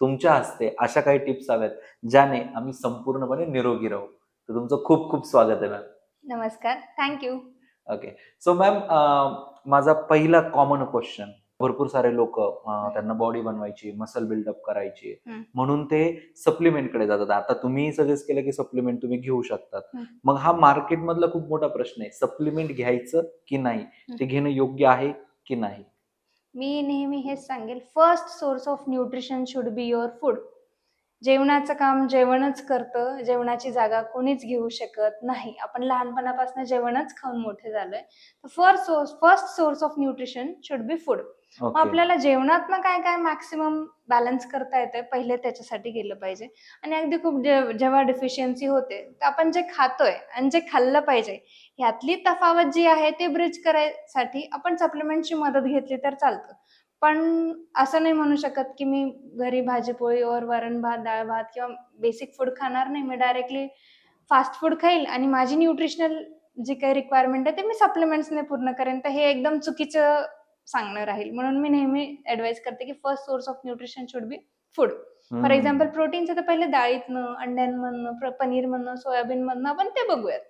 तुमच्या हस्ते अशा काही टिप्स हव्यात ज्याने आम्ही संपूर्णपणे निरोगी राहू. तर तुमचं खूप खूप स्वागत आहे मॅम नमस्कार. थँक्यू ओके सो मॅम माझा पहिला कॉमन क्वेश्चन भरपूर सारे लोक त्यांना बॉडी बनवायची मसल बिल्डअप करायची. म्हणून ते सप्लिमेंटकडे जातात. आता तुम्ही सजेस्ट केलं की सप्लिमेंट तुम्ही घेऊ शकतात. मग हा मार्केट मधला खूप मोठा प्रश्न आहे. सप्लिमेंट घ्यायचं की नाही? ते घेणं योग्य आहे की नाही? मी नेहमी हेच सांगेल first source of nutrition should be your food जेवणाचं काम जेवणच करतं जेवणाची जागा कोणीच घेऊ शकत नाही. आपण लहानपणापासून जेवणच खाऊन मोठे झालोय. First source first source of nutrition should be food मग ओके आपल्याला जेवणात काय काय मॅक्सिमम बॅलन्स करता येते पहिले त्याच्यासाठी गेलं पाहिजे. आणि अगदी खूप जेव्हा डिफिशियन्सी होते तर आपण जे खातोय आणि जे खाल्लं पाहिजे यातली तफावत जी आहे ते ब्रिज करायसाठी आपण सप्लिमेंटची मदत घेतली तर चालतं. पण असं नाही म्हणू शकत की मी घरी भाजीपोळी और वरण भात डाळ भात किंवा बेसिक फूड खाणार नाही. मी डायरेक्टली फास्ट फूड खाईल आणि माझी न्यूट्रिशनल जी काही रिक्वायरमेंट आहे ते मी सप्लिमेंट्सने पूर्ण करेन. तर हे एकदम चुकीचं सांगणं राहील. म्हणून मी नेहमी ऍडवाइस करते की first source of nutrition should be food for example प्रोटीनचं तर पहिले डाळीतनं अंड्यांमधनं प्र- पनीरमधनं सोयाबीनमधनं आपण ते बघूयात.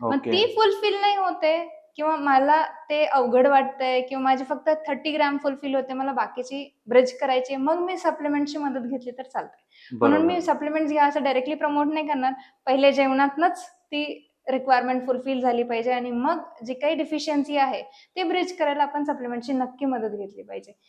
मग ती फुलफिल नाही होते किंवा मला ते अवघड वाटतंय किंवा माझी फक्त थर्टी ग्रॅम फुलफिल होते मला बाकीची ब्रिज करायची मग मी सप्लिमेंटची मदत घेतली तर चालते म्हणून मी सप्लिमेंट घ्या असं डायरेक्टली प्रमोट नाही करणार. पहिले जेवणातनच ती रिक्वायरमेंट फुलफिल झाली पाहिजे आणि मग जी काही डिफिशियन्सी आहे ते ब्रिज करायला आपण सप्लिमेंटची नक्की मदत घेतली पाहिजे.